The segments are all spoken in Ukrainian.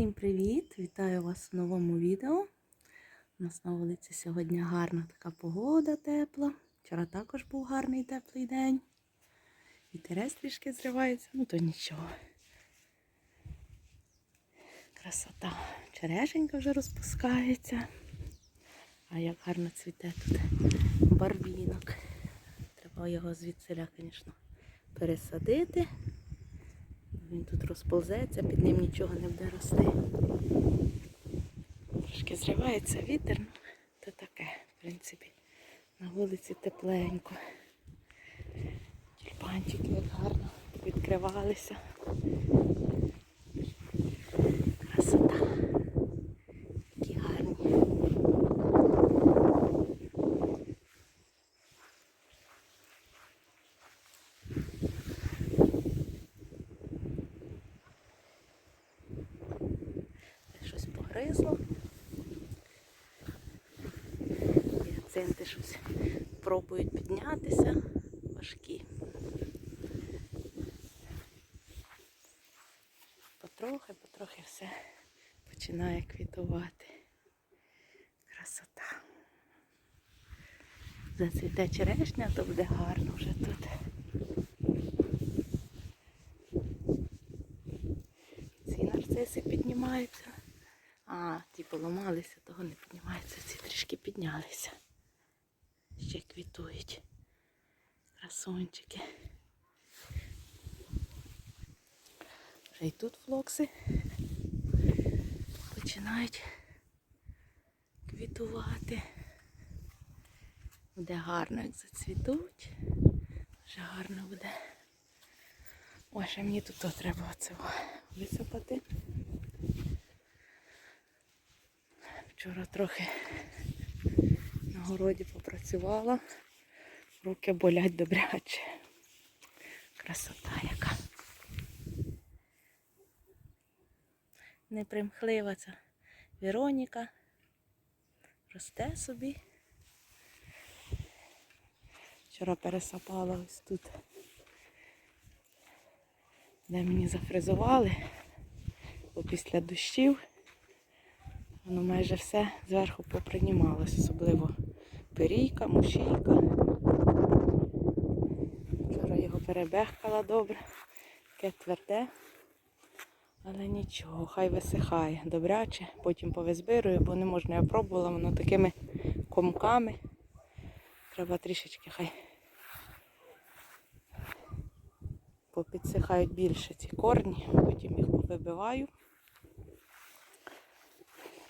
Всім привіт! Вітаю вас в новому відео. У нас на вулиці сьогодні гарна така погода тепла. Вчора також був гарний теплий день. Вітерець трішки зривається, ну то нічого. Красота. Черешенька вже розпускається. А як гарно цвіте тут барвінок. Треба його звідсиля, звісно, пересадити. Він тут розползеться, під ним нічого не буде рости. Трошки зривається вітер, ну то таке, в принципі. На вулиці тепленько. Тюльпанчики як гарно відкривалися. Красота. Які гарні. Це щось погризло. Гіацинти щось пробують піднятися. Важкі. Потрохи, потрохи все починає квітувати. Красота. Зацвіте черешня, то буде гарно вже тут. Ці нарциси піднімаються. А, ті поламалися, того не піднімаються, ці трішки піднялися. Ще квітують. Красунчики. Вже і тут флокси починають квітувати. Буде гарно, як зацвітуть. Вже гарно буде. Ой, ще мені тут треба оце висипати. Вчора трохи на городі попрацювала. Руки болять добряче. Красота яка. Непримхлива ця Вероніка. Росте собі. Вчора пересапала ось тут, де мені зафризували, бо після дощів воно майже все зверху попринімалось, особливо перійка, мушійка. Вчора його перебехкала добре, таке тверде, але нічого, хай висихає добряче, потім повизбирую, бо не можна, я пробувала, воно такими комками. Треба трішечки хай попідсихають більше ці корні, потім їх повибиваю.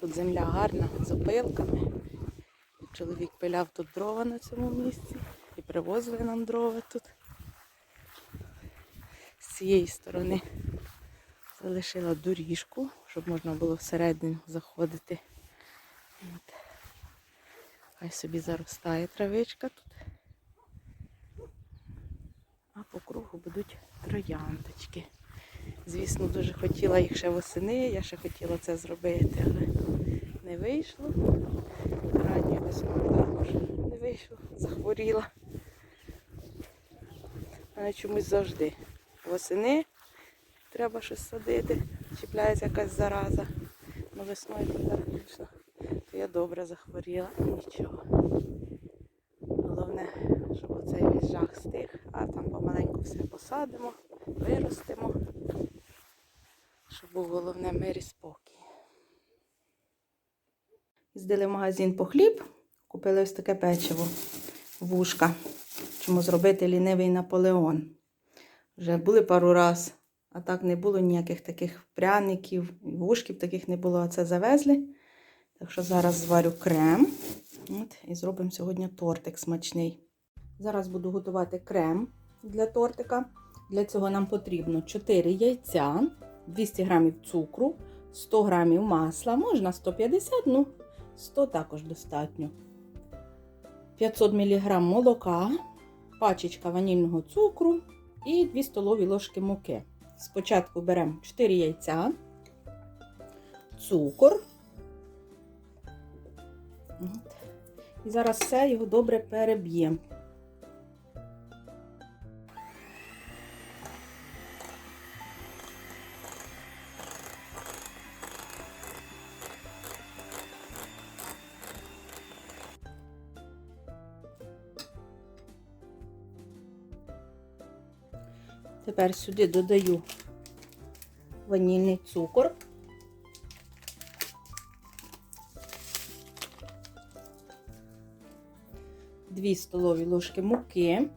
Тут земля гарна, з опилками. Чоловік пиляв тут дрова на цьому місці і привозили нам дрова тут. З цієї сторони залишила доріжку, щоб можна було всередину заходити. От. Хай собі заростає травичка тут. А по кругу будуть трояндочки. Звісно, дуже хотіла їх ще восени, я ще хотіла це зробити, але не вийшло. Також не вийшло, захворіла. Але чомусь завжди. Восени треба щось садити, чіпляється якась зараза. Ну весною вийшло. То я добре захворіла, і нічого. Головне, щоб оцей жах стих, а там помаленьку все посадимо, виростимо. Щоб був головне мир і спокій. Здали в магазин по хліб, купили ось таке печиво, вушка. Чому зробити лінивий Наполеон. Вже були пару раз, а так не було ніяких таких пряників, вушків таких не було, а це завезли. Так що зараз зварю крем. От, і зробимо сьогодні тортик смачний. Зараз буду готувати крем для тортика. Для цього нам потрібно 4 яйця, 200 г цукру, 100 г масла, можна 150 ну 100 також достатньо. 500 мг молока, пачечка ванільного цукру і 2 столові ложки муки. Спочатку беремо 4 яйця, цукор. І зараз все його добре переб'ємо. Тепер сюди додаю ванільний цукор. Дві столові ложки муки.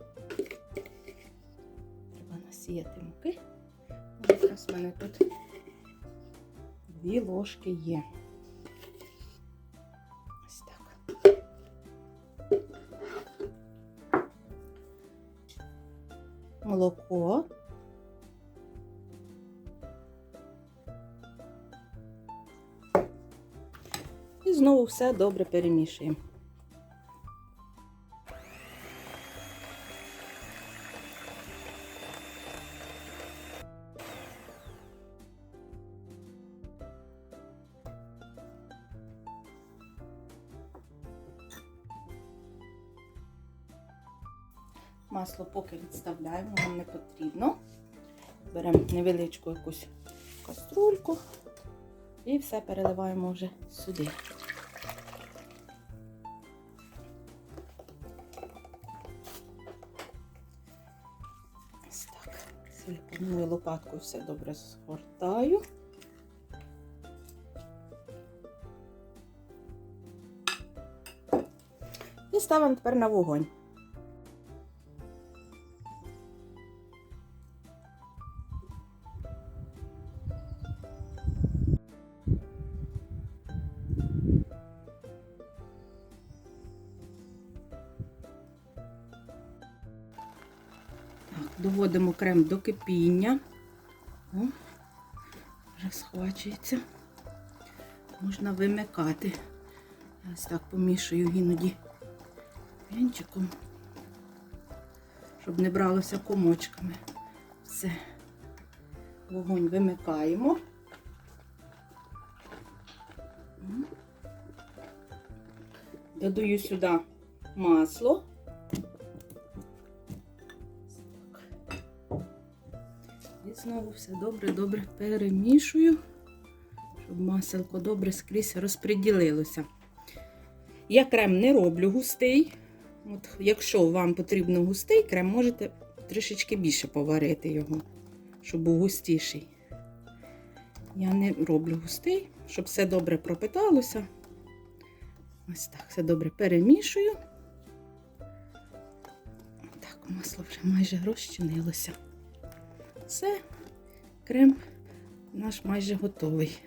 Треба насіяти муки. Якраз в мене тут дві ложки є. Ось так. Молоко. Все добре перемішуємо. Масло поки відставляємо, нам не потрібно. Беремо невеличку якусь каструльку і все переливаємо вже сюди. Лопаткою все добре згортаю. І ставимо тепер на вогонь. Доводимо крем до кипіння. О, вже схвачується. Можна вимикати. Я ось так помішую іноді вінчиком, щоб не бралося комочками. Все. Вогонь вимикаємо. Додаю сюди масло. Знову все добре-добре перемішую, щоб маселко добре скрізь розподілилося. Я крем не роблю густий. От, якщо вам потрібно густий крем, можете трішечки більше поварити його, щоб був густіший. Я не роблю густий, щоб все добре пропиталося. Ось так, все добре перемішую. Так, масло вже майже розчинилося. Все, крем наш майже готовий.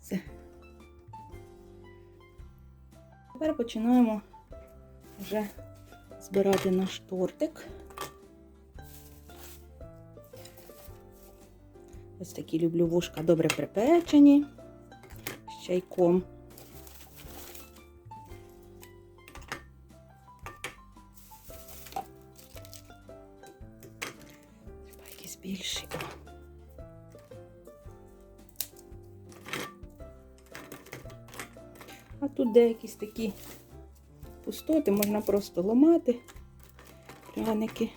Все. Тепер починаємо вже збирати наш тортик. Ось такі люблю вушка добре припечені з чайком. Якісь більші. А тут деякісь такі пустоти, можна просто ламати пряники.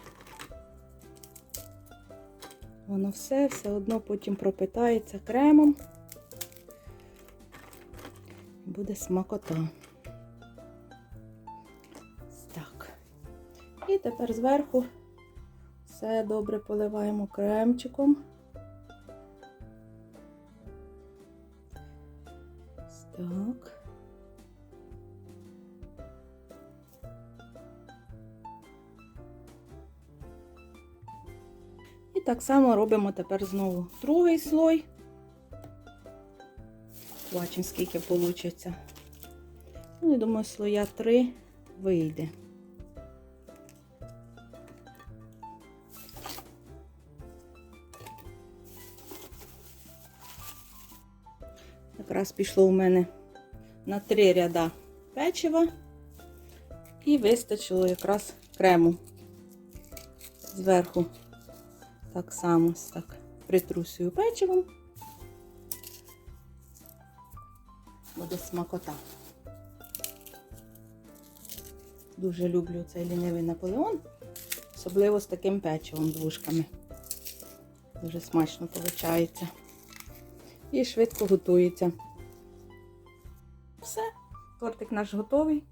Воно все, все одно потім пропитається кремом. Буде смакота. Так. І тепер зверху все добре поливаємо кремчиком. Так. І так само робимо тепер знову другий слой. Бачимо, скільки вийде. Ну, я думаю, слоя 3 вийде. Якраз пішло у мене на три ряда печива і вистачило якраз крему зверху. Так само так притрусую печивом. Буде смакота. Дуже люблю цей лінивий Наполеон, особливо з таким печивом з вушками. Дуже смачно виходить. І швидко готується. Тортик наш готовий.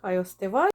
Хай остиває.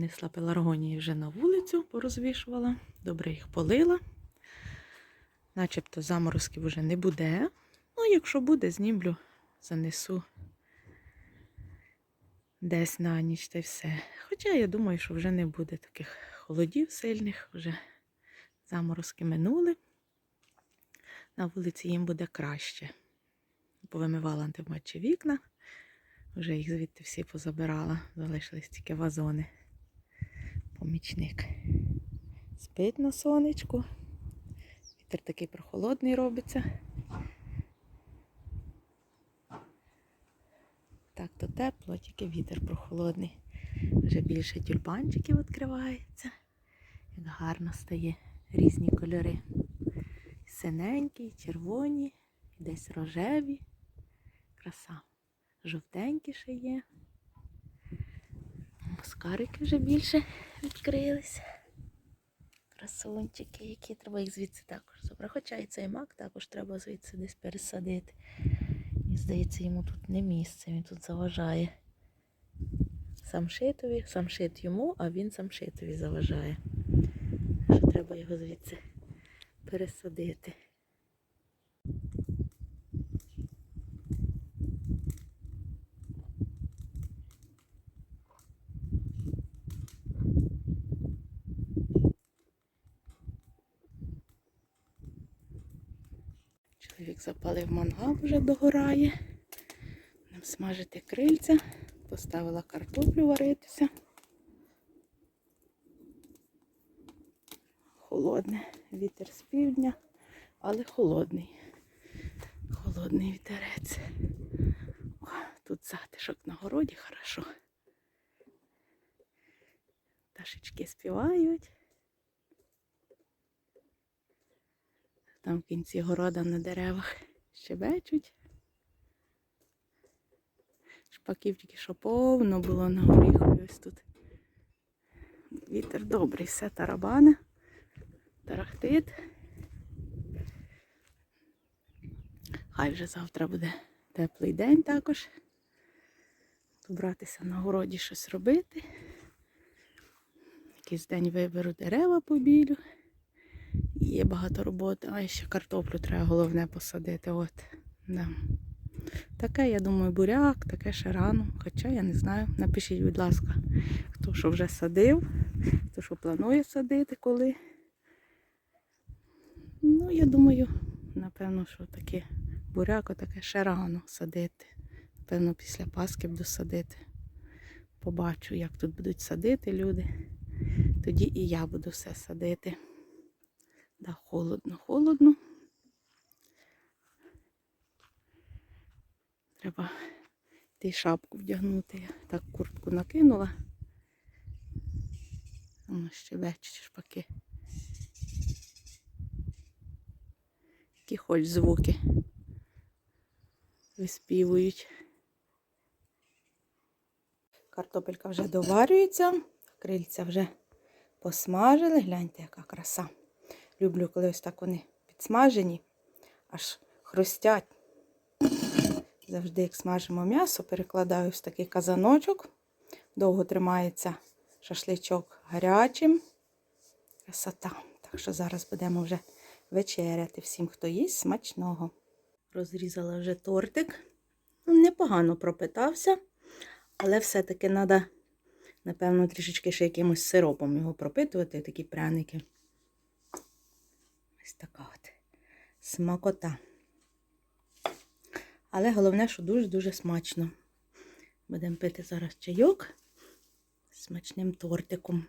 Винесла пеларгонії вже на вулицю, порозвішувала, добре їх полила. Начебто заморозків вже не буде. Ну, якщо буде, знімлю, занесу десь на ніч та все. Хоча я думаю, що вже не буде таких холодів сильних, вже заморозки минули. На вулиці їм буде краще. Повимивала антимочі вікна, вже їх звідти всі позабирала, залишились тільки вазони. Помічник. Спить на сонечку. Вітер такий прохолодний робиться. Так то тепло, тільки вітер прохолодний. Вже більше тюльпанчиків відкривається. Як гарно стає різні кольори. Синенькі, червоні, десь рожеві. Краса. Жовтенькі ще є. Маскарики вже більше відкрились. Красунчики, які треба їх звідси також забрати. Хоча і цей мак також треба звідси десь пересадити. Мені здається, йому тут не місце, він тут заважає. Самшитові, самшит йому, а він самшитові заважає. Що треба його звідси пересадити. Чоловік запалив мангал, вже догорає. Будемо смажити крильця. Поставила картоплю варитися. Холодне вітер з півдня, але холодний. Холодний вітерець. О, тут затишок на городі хорошо. Пташечки співають. Там в кінці города на деревах щебечуть. Шпаків тільки що повно було на горіхові ось тут. Вітер добрий, все тарабане, тарахтить. Хай вже завтра буде теплий день також. Добратися на городі щось робити. Якийсь день виберу дерева побілю. Є багато роботи, а ще картоплю треба головне посадити. От. Да. Таке, я думаю, буряк, таке ще рано. Хоча я не знаю. Напишіть, будь ласка, хто що вже садив, хто що планує садити коли. Ну, я думаю, напевно, що таке буряк, таке ще рано садити. Напевно, після Пасхи буду садити. Побачу, як тут будуть садити люди. Тоді і я буду все садити. Да, холодно, холодно. Треба йти шапку вдягнути. Я так куртку накинула. Воно ще бачить шпаки. Які хоч звуки виспівують. Картопелька вже доварюється, крильця вже посмажили. Гляньте, яка краса. Люблю, коли ось так вони підсмажені, аж хрустять. Завжди, як смажимо м'ясо, перекладаю в такий казаночок. Довго тримається шашличок гарячим. Красота. Так що зараз будемо вже вечеряти всім, хто їсть смачного. Розрізала вже тортик. Ну, Непогано пропитався, але все-таки треба, напевно, трішечки ще якимось сиропом його пропитувати, такі пряники. Ось така от смакота. Але головне, що дуже-дуже смачно. Будемо пити зараз чайок з смачним тортиком.